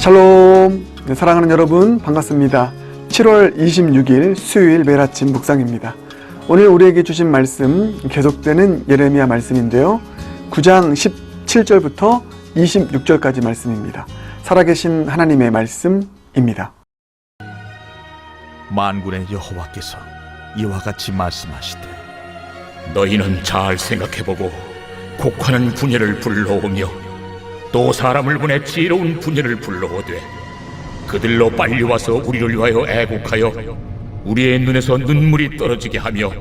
샬롬. 네, 사랑하는 여러분 반갑습니다. 7월 26일 수요일 매일 아침 묵상입니다. 오늘 우리에게 주신 말씀 계속되는 예레미야 말씀인데요. 9장 17절부터 26절까지 말씀입니다. 살아계신 하나님의 말씀입니다. 만군의 여호와께서 이와 같이 말씀하시되 너희는 잘 생각해보고 곡하는 분야를 불러오며 또 사람을 보내 지혜로운 분야를 불러오되 그들로 빨리 와서 우리를 위하여 애곡하여 우리의 눈에서 눈물이 떨어지게 하며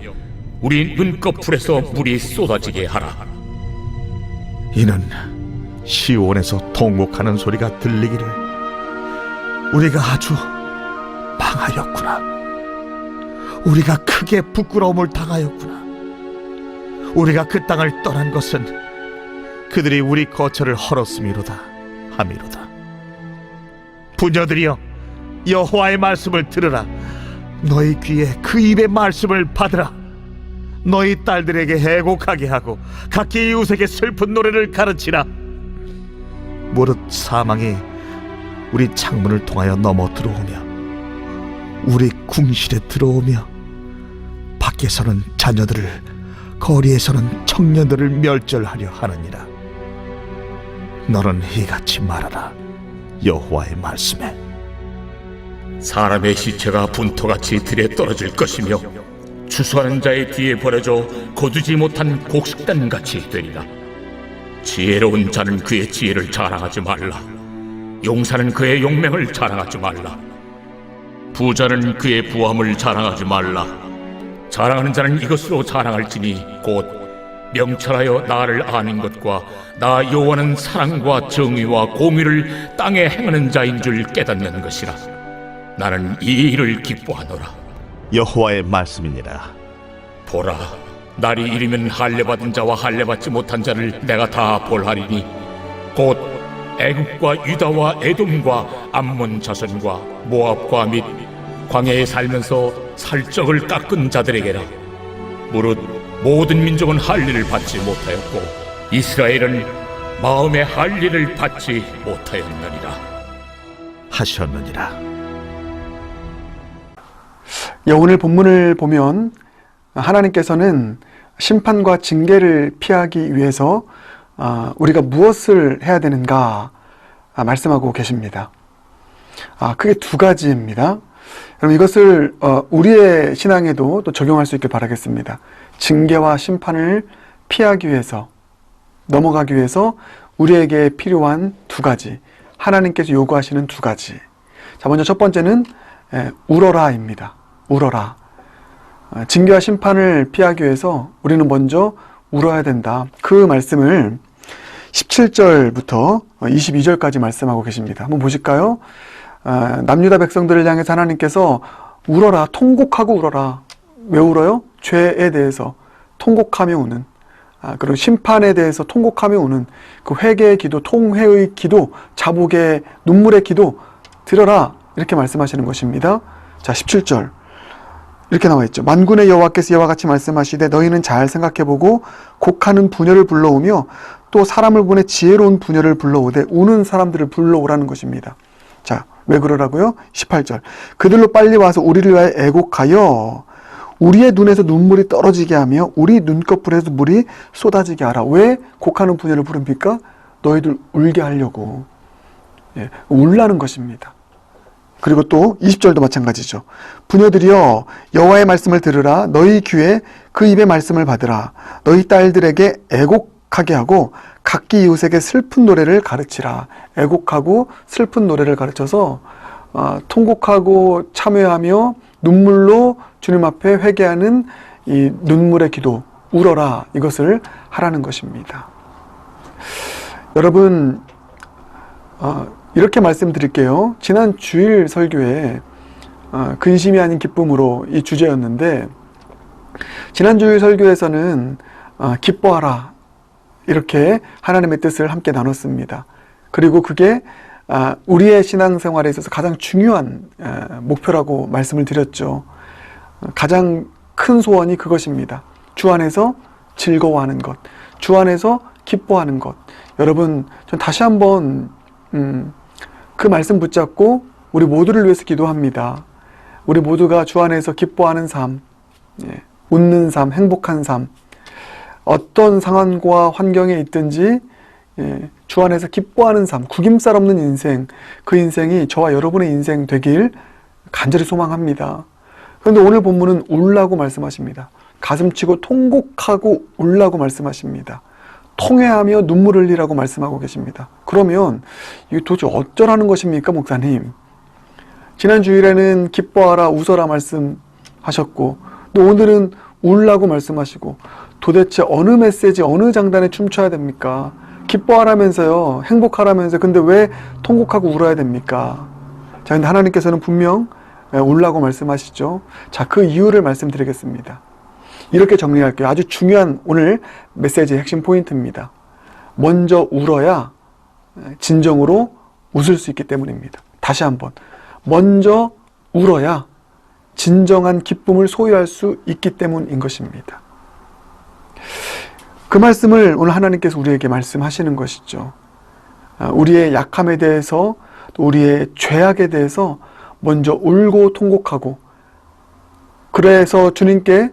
우리 눈꺼풀에서 물이 쏟아지게 하라. 이는 시온에서 통곡하는 소리가 들리기를 우리가 아주 망하였구나. 우리가 크게 부끄러움을 당하였구나. 우리가 그 땅을 떠난 것은 그들이 우리 거처를 헐었음이로다. 함이로다. 부녀들이여 여호와의 말씀을 들으라. 너희 귀에 그 입의 말씀을 받으라. 너희 딸들에게 애곡하게 하고 각기 이웃에게 슬픈 노래를 가르치라. 무릇 사망이 우리 창문을 통하여 넘어 들어오며 우리 궁실에 들어오며 밖에서는 자녀들을 거리에서는 청년들을 멸절하려 하느니라 너는 이같이 말하라. 여호와의 말씀에 사람의 시체가 분토같이 들에 떨어질 것이며 추수하는 자의 뒤에 버려져 거두지 못한 곡식단 같이 되리라. 지혜로운 자는 그의 지혜를 자랑하지 말라. 용사는 그의 용맹을 자랑하지 말라. 부자는 그의 부함을 자랑하지 말라. 자랑하는 자는 이것으로 자랑할지니 곧 명철하여 나를 아는 것과 나 여호와는 사랑과 정의와 공의를 땅에 행하는 자인 줄 깨닫는 것이라. 나는 이 일을 기뻐하노라. 여호와의 말씀이니라. 보라 날이 이르면 할례 받은 자와 할례 받지 못한 자를 내가 다 볼하리니 곧 애굽과 유다와 에돔과 암몬 자손과 모압과 및 광야에 살면서 살적을 깎은 자들에게라. 무릇 모든 민족은 할례를 받지 못하였고 이스라엘은 마음의 할례를 받지 못하였느니라 하셨느니라 예, 오늘 본문을 보면 하나님께서는 심판과 징계를 피하기 위해서 아, 우리가 무엇을 해야 되는가 아, 말씀하고 계십니다. 아, 크게 두 가지입니다. 여러분 이것을 어, 우리의 신앙에도 또 적용할 수 있길 바라겠습니다. 징계와 심판을 피하기 위해서 넘어가기 위해서 우리에게 필요한 두 가지 하나님께서 요구하시는 두 가지. 자 먼저 첫 번째는 에, 울어라입니다. 울어라. 어, 징계와 심판을 피하기 위해서 우리는 먼저 울어야 된다. 그 말씀을 17절부터 22절까지 말씀하고 계십니다. 한번 보실까요? 아, 남유다 백성들을 향해서 하나님께서 울어라, 통곡하고 울어라. 왜 울어요? 죄에 대해서 통곡하며 우는. 아, 그리고 심판에 대해서 통곡하며 우는 그 회개의 기도, 통회의 기도, 자복의 눈물의 기도 들어라. 이렇게 말씀하시는 것입니다. 자, 17절. 이렇게 나와 있죠. 만군의 여호와께서 이와 같이 말씀하시되 너희는 잘 생각해보고 곡하는 부녀를 불러오며 또 사람을 보내 지혜로운 부녀를 불러오되 우는 사람들을 불러오라는 것입니다. 자, 왜 그러라고요? 18절. 그들로 빨리 와서 우리를 위하여 애곡하여 우리의 눈에서 눈물이 떨어지게 하며 우리 눈꺼풀에서 물이 쏟아지게 하라. 왜 곡하는 부녀를 부릅니까? 너희들 울게 하려고. 예, 울라는 것입니다. 그리고 또 20절도 마찬가지죠. 부녀들이여 여호와의 말씀을 들으라 너희 귀에 그 입의 말씀을 받으라 너희 딸들에게 애곡하게 하고 각기 이웃에게 슬픈 노래를 가르치라 애곡하고 슬픈 노래를 가르쳐서 어, 통곡하고 참회하며 눈물로 주님 앞에 회개하는 이 눈물의 기도 울어라 이것을 하라는 것입니다. 여러분 어, 이렇게 말씀드릴게요. 지난 주일 설교에 어, 근심이 아닌 기쁨으로 이 주제였는데 지난 주일 설교에서는 어, 기뻐하라 이렇게 하나님의 뜻을 함께 나눴습니다. 그리고 그게 아, 우리의 신앙생활에 있어서 가장 중요한 에, 목표라고 말씀을 드렸죠. 어, 가장 큰 소원이 그것입니다. 주 안에서 즐거워하는 것, 주 안에서 기뻐하는 것. 여러분, 전 다시 한번 음, 그 말씀 붙잡고 우리 모두를 위해서 기도합니다. 우리 모두가 주 안에서 기뻐하는 삶, 예, 웃는 삶, 행복한 삶, 어떤 상황과 환경에 있든지 예, 주 안에서 기뻐하는 삶, 구김살 없는 인생, 그 인생이 저와 여러분의 인생 되길 간절히 소망합니다. 그런데 오늘 본문은 울라고 말씀하십니다. 가슴치고 통곡하고 울라고 말씀하십니다. 통회하며 눈물 흘리라고 말씀하고 계십니다. 그러면 이게 도대체 어쩌라는 것입니까, 목사님? 지난 주일에는 기뻐하라, 웃어라 말씀하셨고, 또 오늘은 울라고 말씀하시고, 도대체 어느 메시지, 어느 장단에 춤춰야 됩니까? 기뻐하라면서요, 행복하라면서, 근데 왜 통곡하고 울어야 됩니까? 자, 근데 하나님께서는 분명 예, 울라고 말씀하시죠. 자, 그 이유를 말씀드리겠습니다. 이렇게 정리할게요. 아주 중요한 오늘 메시지의 핵심 포인트입니다. 먼저 울어야 진정으로 웃을 수 있기 때문입니다. 다시 한번. 먼저 울어야 진정한 기쁨을 소유할 수 있기 때문인 것입니다. 그 말씀을 오늘 하나님께서 우리에게 말씀하시는 것이죠. 아, 우리의 약함에 대해서 또 우리의 죄악에 대해서 먼저 울고 통곡하고 그래서 주님께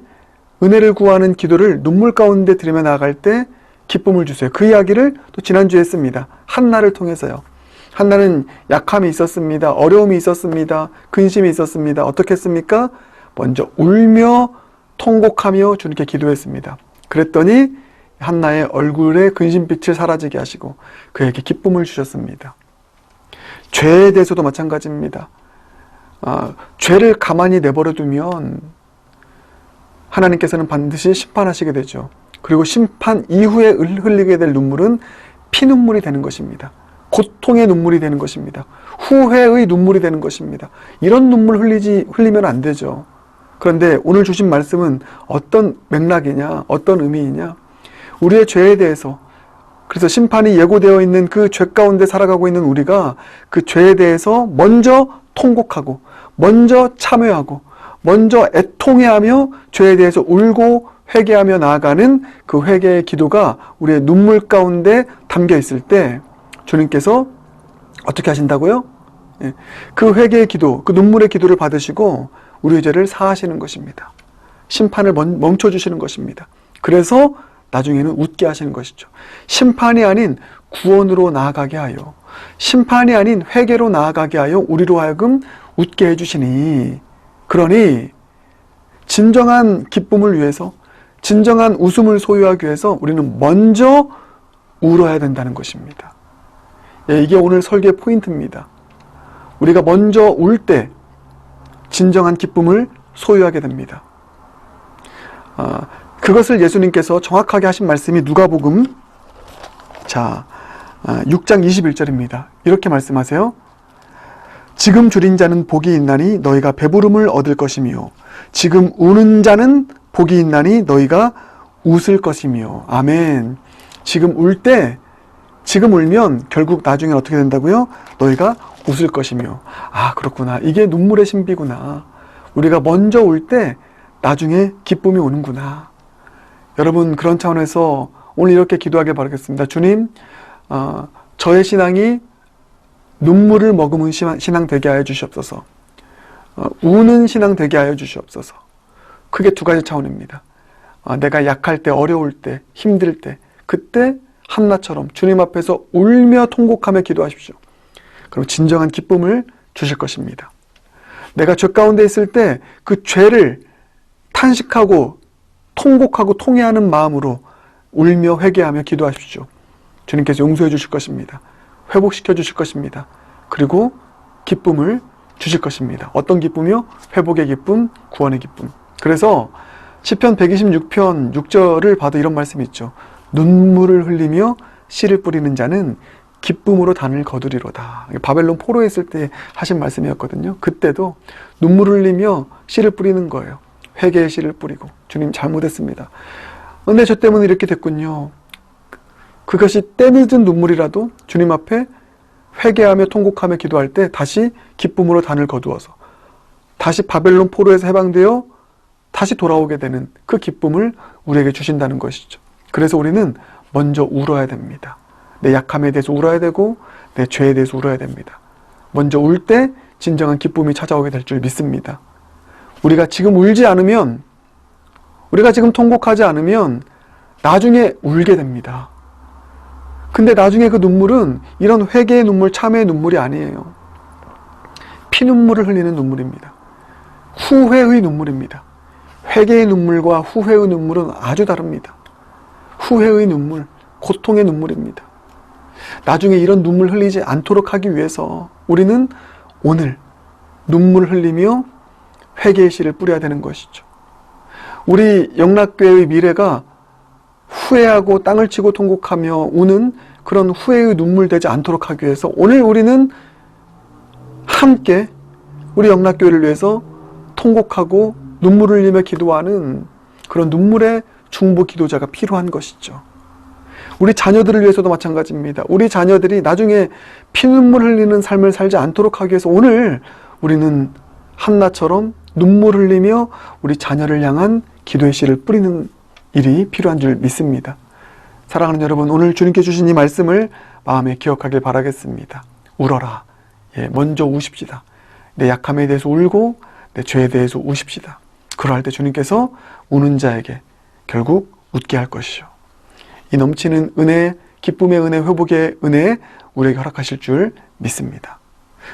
은혜를 구하는 기도를 눈물 가운데 들이며 나아갈 때 기쁨을 주세요. 그 이야기를 또 지난주에 했습니다. 한나를 통해서요. 한나는 약함이 있었습니다. 어려움이 있었습니다. 근심이 있었습니다. 어떻게 했습니까? 먼저 울며 통곡하며 주님께 기도했습니다. 그랬더니 한나의 얼굴에 근심빛을 사라지게 하시고 그에게 기쁨을 주셨습니다. 죄에 대해서도 마찬가지입니다. 아, 죄를 가만히 내버려 두면 하나님께서는 반드시 심판하시게 되죠. 그리고 심판 이후에 흘리게 될 눈물은 피눈물이 되는 것입니다. 고통의 눈물이 되는 것입니다. 후회의 눈물이 되는 것입니다. 이런 눈물 흘리지, 흘리면 안 되죠. 그런데 오늘 주신 말씀은 어떤 맥락이냐, 어떤 의미이냐, 우리의 죄에 대해서, 그래서 심판이 예고되어 있는 그 죄 가운데 살아가고 있는 우리가 그 죄에 대해서 먼저 통곡하고, 먼저 참여하고, 먼저 애통해하며 죄에 대해서 울고 회개하며 나아가는 그 회개의 기도가 우리의 눈물 가운데 담겨 있을 때 주님께서 어떻게 하신다고요? 예, 그 회개의 기도, 그 눈물의 기도를 받으시고 우리의 죄를 사하시는 것입니다. 심판을 멈춰 주시는 것입니다. 그래서 나중에는 웃게 하시는 것이죠. 심판이 아닌 구원으로 나아가게 하여 심판이 아닌 회개로 나아가게 하여 우리로 하여금 웃게 해 주시니 그러니 진정한 기쁨을 위해서 진정한 웃음을 소유하기 위해서 우리는 먼저 울어야 된다는 것입니다. 예, 이게 오늘 설교의 포인트입니다. 우리가 먼저 울 때 진정한 기쁨을 소유하게 됩니다. 아, 그것을 예수님께서 정확하게 하신 말씀이 누가복음 자 아, 6장 21절입니다. 이렇게 말씀하세요. 지금 줄인 자는 복이 있나니 너희가 배부름을 얻을 것이며 지금 우는 자는 복이 있나니 너희가 웃을 것이며 아멘. 지금 울 때 지금 울면 결국 나중에 어떻게 된다고요? 너희가 웃을 것이며 아 그렇구나 이게 눈물의 신비구나 우리가 먼저 울 때 나중에 기쁨이 오는구나 여러분 그런 차원에서 오늘 이렇게 기도하길 바라겠습니다 주님 어, 저의 신앙이 눈물을 머금은 신앙 되게 하여 주시옵소서. 어, 우는 신앙 되게 하여 주시옵소서. 크게 두 가지 차원입니다. 어, 내가 약할 때, 어려울 때, 힘들 때, 그때 한나처럼 주님 앞에서 울며 통곡하며 기도하십시오. 그럼 진정한 기쁨을 주실 것입니다. 내가 죄 가운데 있을 때 그 죄를 탄식하고 통곡하고 통회하는 마음으로 울며 회개하며 기도하십시오. 주님께서 용서해 주실 것입니다. 회복시켜 주실 것입니다. 그리고 기쁨을 주실 것입니다. 어떤 기쁨이요? 회복의 기쁨, 구원의 기쁨. 그래서 시편 126편 6절을 봐도 이런 말씀이 있죠. 눈물을 흘리며 씨를 뿌리는 자는 기쁨으로 단을 거두리로다. 바벨론 포로에 있을 때 하신 말씀이었거든요. 그때도 눈물을 흘리며 씨를 뿌리는 거예요. 회개의 씨를 뿌리고 주님 잘못했습니다. 근데 저 때문에 이렇게 됐군요. 그것이 때늦은 눈물이라도 주님 앞에 회개하며 통곡하며 기도할 때 다시 기쁨으로 단을 거두어서 다시 바벨론 포로에서 해방되어 다시 돌아오게 되는 그 기쁨을 우리에게 주신다는 것이죠. 그래서 우리는 먼저 울어야 됩니다. 내 약함에 대해서 울어야 되고 내 죄에 대해서 울어야 됩니다. 먼저 울 때 진정한 기쁨이 찾아오게 될 줄 믿습니다. 우리가 지금 울지 않으면, 우리가 지금 통곡하지 않으면 나중에 울게 됩니다. 근데 나중에 그 눈물은 이런 회개의 눈물, 참회의 눈물이 아니에요. 피눈물을 흘리는 눈물입니다. 후회의 눈물입니다. 회개의 눈물과 후회의 눈물은 아주 다릅니다. 후회의 눈물, 고통의 눈물입니다. 나중에 이런 눈물 흘리지 않도록 하기 위해서 우리는 오늘 눈물 흘리며 회개의 씨를 뿌려야 되는 것이죠. 우리 영락교회의 미래가 후회하고 땅을 치고 통곡하며 우는 그런 후회의 눈물 되지 않도록 하기 위해서 오늘 우리는 함께 우리 영락교회를 위해서 통곡하고 눈물을 흘리며 기도하는 그런 눈물의 중보 기도자가 필요한 것이죠. 우리 자녀들을 위해서도 마찬가지입니다. 우리 자녀들이 나중에 피눈물 흘리는 삶을 살지 않도록 하기 위해서 오늘 우리는 한나처럼 눈물 흘리며 우리 자녀를 향한 기도의 씨를 뿌리는 일이 필요한 줄 믿습니다. 사랑하는 여러분, 오늘 주님께 주신 이 말씀을 마음에 기억하길 바라겠습니다. 울어라. 예, 먼저 우십시다. 내 약함에 대해서 울고 내 죄에 대해서 우십시다. 그러할 때 주님께서 우는 자에게 결국 웃게 할 것이요. 이 넘치는 은혜, 기쁨의 은혜, 회복의 은혜 우리에게 허락하실 줄 믿습니다.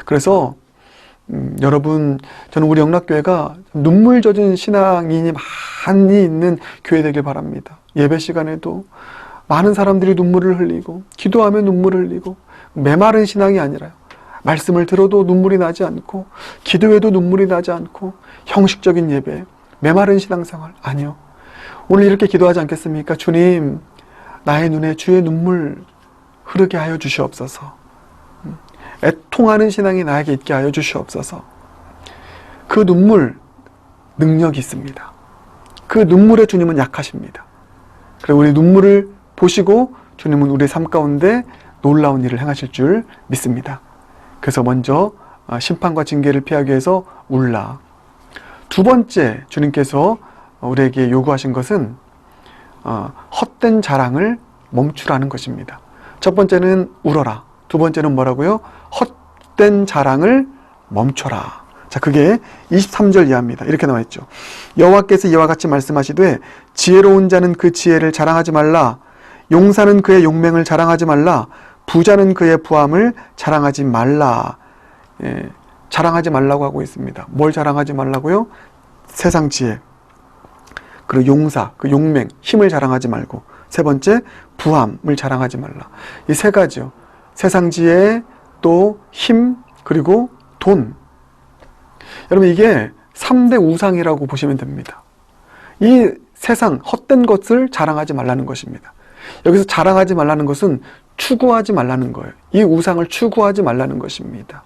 그래서 음, 여러분, 저는 우리 영락교회가 눈물 젖은 신앙인이 많이 있는 교회 되길 바랍니다. 예배 시간에도 많은 사람들이 눈물을 흘리고, 기도하며 눈물을 흘리고, 메마른 신앙이 아니라요. 말씀을 들어도 눈물이 나지 않고, 기도해도 눈물이 나지 않고, 형식적인 예배, 메마른 신앙생활, 아니요. 오늘 이렇게 기도하지 않겠습니까? 주님, 나의 눈에 주의 눈물 흐르게 하여 주시옵소서. 애통하는 신앙이 나에게 있게 하여 주시옵소서. 그 눈물 능력이 있습니다. 그 눈물에 주님은 약하십니다. 그리고 우리 눈물을 보시고 주님은 우리 삶 가운데 놀라운 일을 행하실 줄 믿습니다. 그래서 먼저 아, 심판과 징계를 피하기 위해서 울라. 두 번째 주님께서 우리에게 요구하신 것은 어, 헛된 자랑을 멈추라는 것입니다. 첫 번째는 울어라. 두 번째는 뭐라고요? 헛된 자랑을 멈춰라. 자, 그게 23절 이하입니다. 이렇게 나와 있죠. 여호와께서 이와 같이 말씀하시되 지혜로운 자는 그 지혜를 자랑하지 말라. 용사는 그의 용맹을 자랑하지 말라. 부자는 그의 부함을 자랑하지 말라. 예, 자랑하지 말라고 하고 있습니다. 뭘 자랑하지 말라고요? 세상 지혜. 그리고 용사, 그 용맹, 힘을 자랑하지 말고. 세 번째, 부함을 자랑하지 말라. 이 세 가지요. 세상 지혜, 또 힘, 그리고 돈. 여러분, 이게 3대 우상이라고 보시면 됩니다. 이 세상, 헛된 것을 자랑하지 말라는 것입니다. 여기서 자랑하지 말라는 것은 추구하지 말라는 거예요. 이 우상을 추구하지 말라는 것입니다.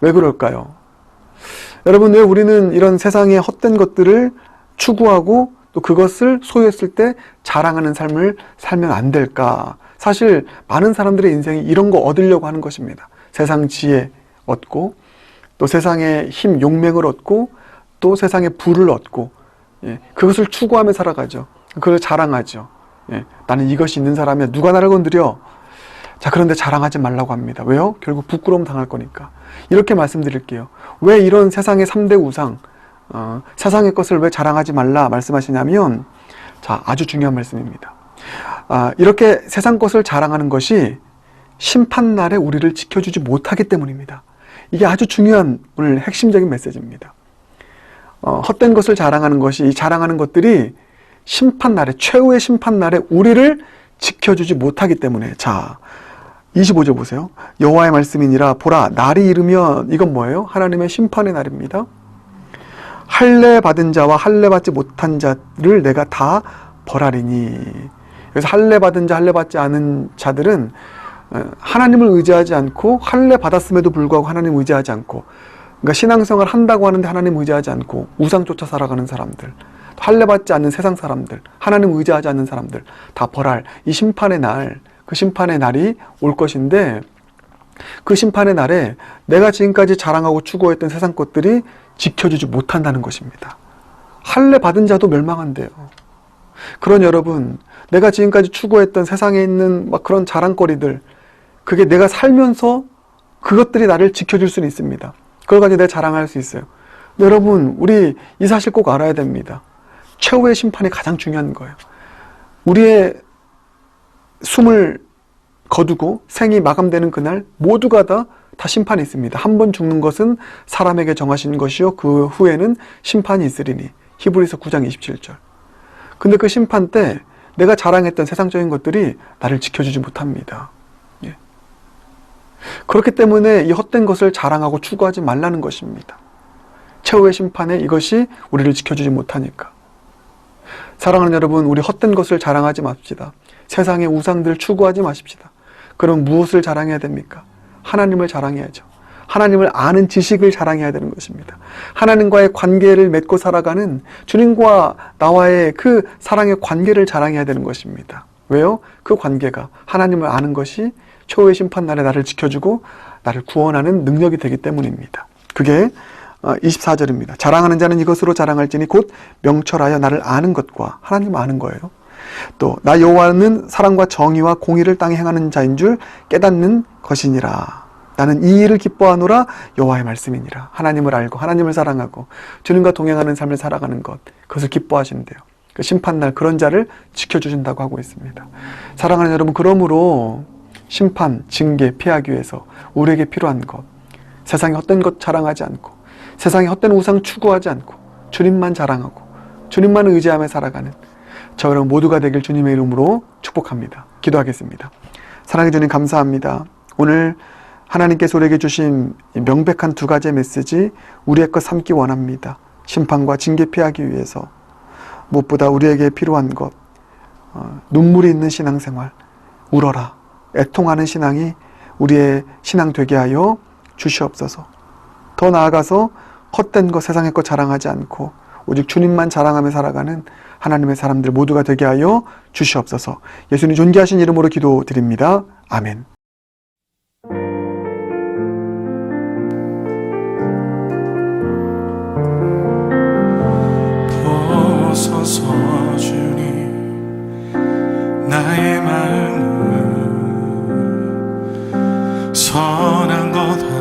왜 그럴까요? 여러분, 왜 우리는 이런 세상의 헛된 것들을 추구하고 또 그것을 소유했을 때 자랑하는 삶을 살면 안 될까? 사실 많은 사람들의 인생이 이런 거 얻으려고 하는 것입니다. 세상 지혜 얻고 또 세상의 힘, 용맹을 얻고 또 세상의 부를 얻고 예, 그것을 추구하며 살아가죠. 그걸 자랑하죠. 예, 나는 이것이 있는 사람이야. 누가 나를 건드려? 자, 그런데 자랑하지 말라고 합니다. 왜요? 결국 부끄러움 당할 거니까. 이렇게 말씀드릴게요. 왜 이런 세상의 3대 우상, 어, 세상의 것을 왜 자랑하지 말라 말씀하시냐면, 자, 아주 중요한 말씀입니다. 아, 이렇게 세상 것을 자랑하는 것이 심판날에 우리를 지켜주지 못하기 때문입니다. 이게 아주 중요한 오늘 핵심적인 메시지입니다. 어, 헛된 것을 자랑하는 것이, 이 자랑하는 것들이 심판날에, 최후의 심판날에 우리를 지켜주지 못하기 때문에, 자, 25절 보세요. 여호와의 말씀이니라 보라 날이 이르면 이건 뭐예요? 하나님의 심판의 날입니다. 할례 받은 자와 할례 받지 못한 자를 내가 다 벌하리니. 그래서 할례 받은 자, 할례 받지 않은 자들은 어, 하나님을 의지하지 않고 할례 받았음에도 불구하고 하나님 의지하지 않고 그러니까 신앙생활 한다고 하는데 하나님 의지하지 않고 우상 쫓아 살아가는 사람들 할례 받지 않는 세상 사람들 하나님 의지하지 않는 사람들 다 벌할 이 심판의 날 그 심판의 날이 올 것인데 그 심판의 날에 내가 지금까지 자랑하고 추구했던 세상 것들이 지켜주지 못한다는 것입니다. 할례 받은 자도 멸망한대요. 그런 여러분, 내가 지금까지 추구했던 세상에 있는 막 그런 자랑거리들, 그게 내가 살면서 그것들이 나를 지켜줄 수는 있습니다. 그걸 가지고 내가 자랑할 수 있어요. 여러분, 우리 이 사실 꼭 알아야 됩니다. 최후의 심판이 가장 중요한 거예요. 우리의 숨을 거두고 생이 마감되는 그날 모두가 다, 다 심판이 있습니다. 한 번 죽는 것은 사람에게 정하신 것이요. 그 후에는 심판이 있으리니. 히브리서 9장 27절. 근데 그 심판 때 내가 자랑했던 세상적인 것들이 나를 지켜주지 못합니다. 예. 그렇기 때문에 이 헛된 것을 자랑하고 추구하지 말라는 것입니다. 최후의 심판에 이것이 우리를 지켜주지 못하니까. 사랑하는 여러분, 우리 헛된 것을 자랑하지 맙시다. 세상의 우상들 추구하지 마십시다. 그럼 무엇을 자랑해야 됩니까? 하나님을 자랑해야죠. 하나님을 아는 지식을 자랑해야 되는 것입니다. 하나님과의 관계를 맺고 살아가는 주님과 나와의 그 사랑의 관계를 자랑해야 되는 것입니다. 왜요? 그 관계가 하나님을 아는 것이 최후의 심판 날에 나를 지켜주고 나를 구원하는 능력이 되기 때문입니다. 그게 24절입니다. 자랑하는 자는 이것으로 자랑할지니 곧 명철하여 나를 아는 것과 하나님 아는 거예요. 또 나 여호와는 사랑과 정의와 공의를 땅에 행하는 자인 줄 깨닫는 것이니라. 나는 이 일을 기뻐하노라 여호와의 말씀이니라. 하나님을 알고 하나님을 사랑하고 주님과 동행하는 삶을 살아가는 것 그것을 기뻐하신대요. 그 심판날 그런 자를 지켜주신다고 하고 있습니다. 사랑하는 여러분 그러므로 심판, 징계 피하기 위해서 우리에게 필요한 것 세상에 헛된 것 자랑하지 않고 세상에 헛된 우상 추구하지 않고 주님만 자랑하고 주님만 의지하며 살아가는 저 여러분 모두가 되길 주님의 이름으로 축복합니다. 기도하겠습니다. 사랑해 주님 감사합니다. 오늘 하나님께서 우리에게 주신 이 명백한 두 가지의 메시지 우리의 것 삼기 원합니다. 심판과 징계 피하기 위해서 무엇보다 우리에게 필요한 것 어, 눈물이 있는 신앙생활 울어라 애통하는 신앙이 우리의 신앙 되게 하여 주시옵소서. 더 나아가서 헛된 것 세상의 것 자랑하지 않고 오직 주님만 자랑하며 살아가는 하나님의 사람들 모두가 되게 하여 주시옵소서. 예수님 존귀하신 이름으로 기도드립니다. 아멘. 선한 것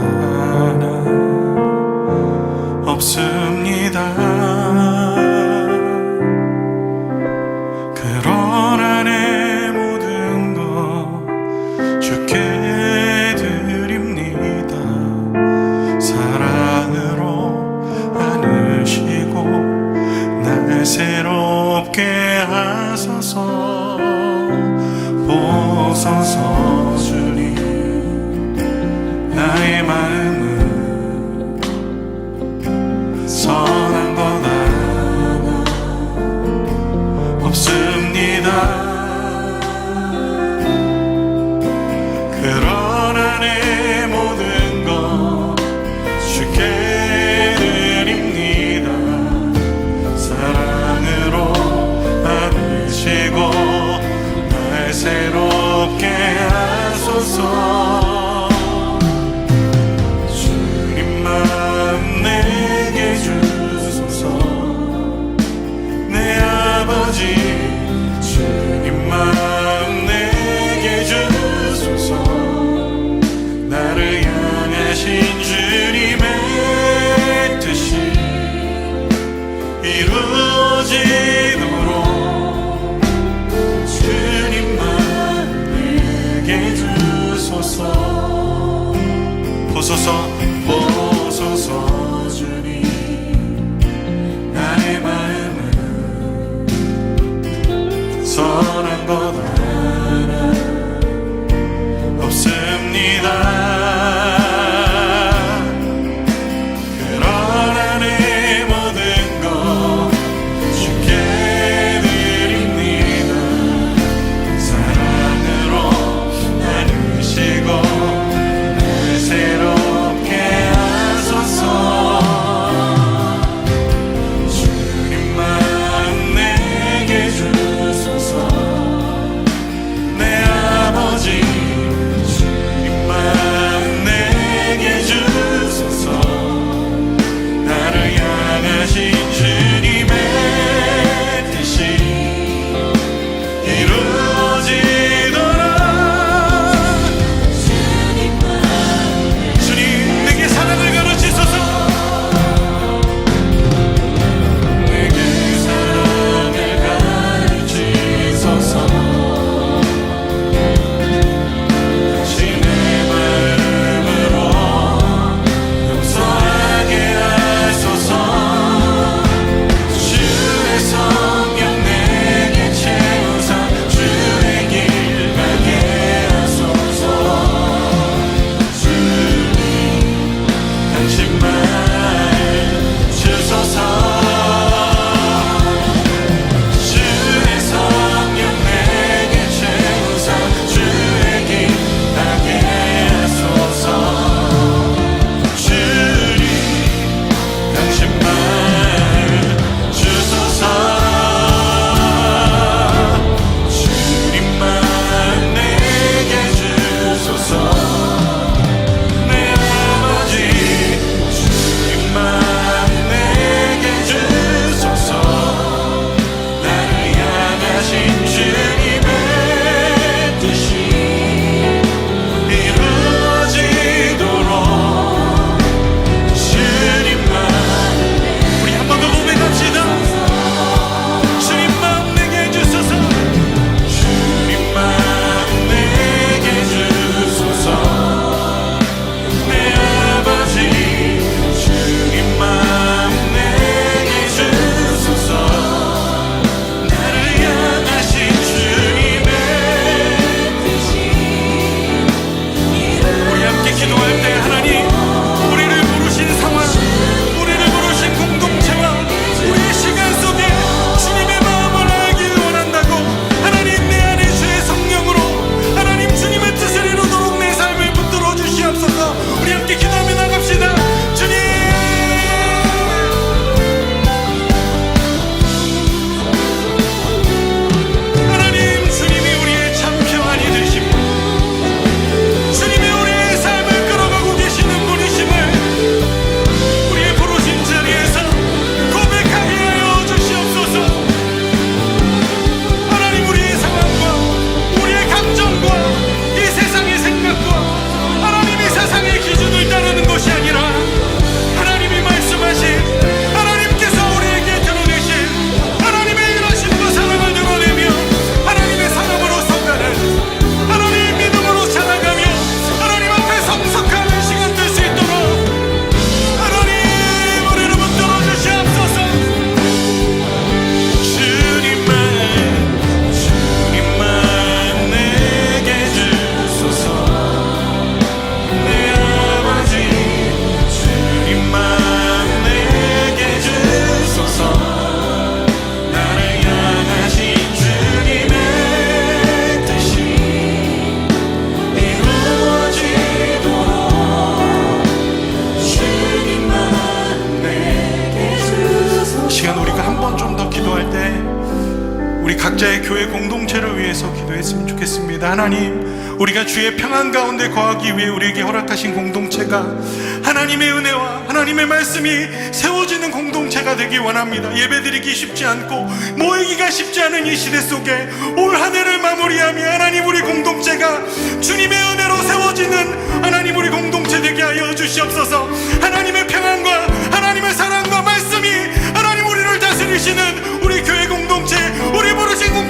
공동체를 위해서 기도했으면 좋겠습니다. 하나님, 우리가 주의 평안 가운데 거하기 위해 우리에게 허락하신 공동체가 하나님의 은혜와 하나님의 말씀이 세워지는 공동체가 되기 원합니다. 예배드리기 쉽지 않고 모이기가 쉽지 않은 이 시대 속에 올 한 해를 마무리하며 하나님 우리 공동체가 주님의 은혜로 세워지는 하나님 우리 공동체 되게 하여 주시옵소서. 하나님의 평안과 하나님의 사랑과 말씀이 하나님 우리를 다스리시는 우리 교회 공동체 우리 부르신 공동체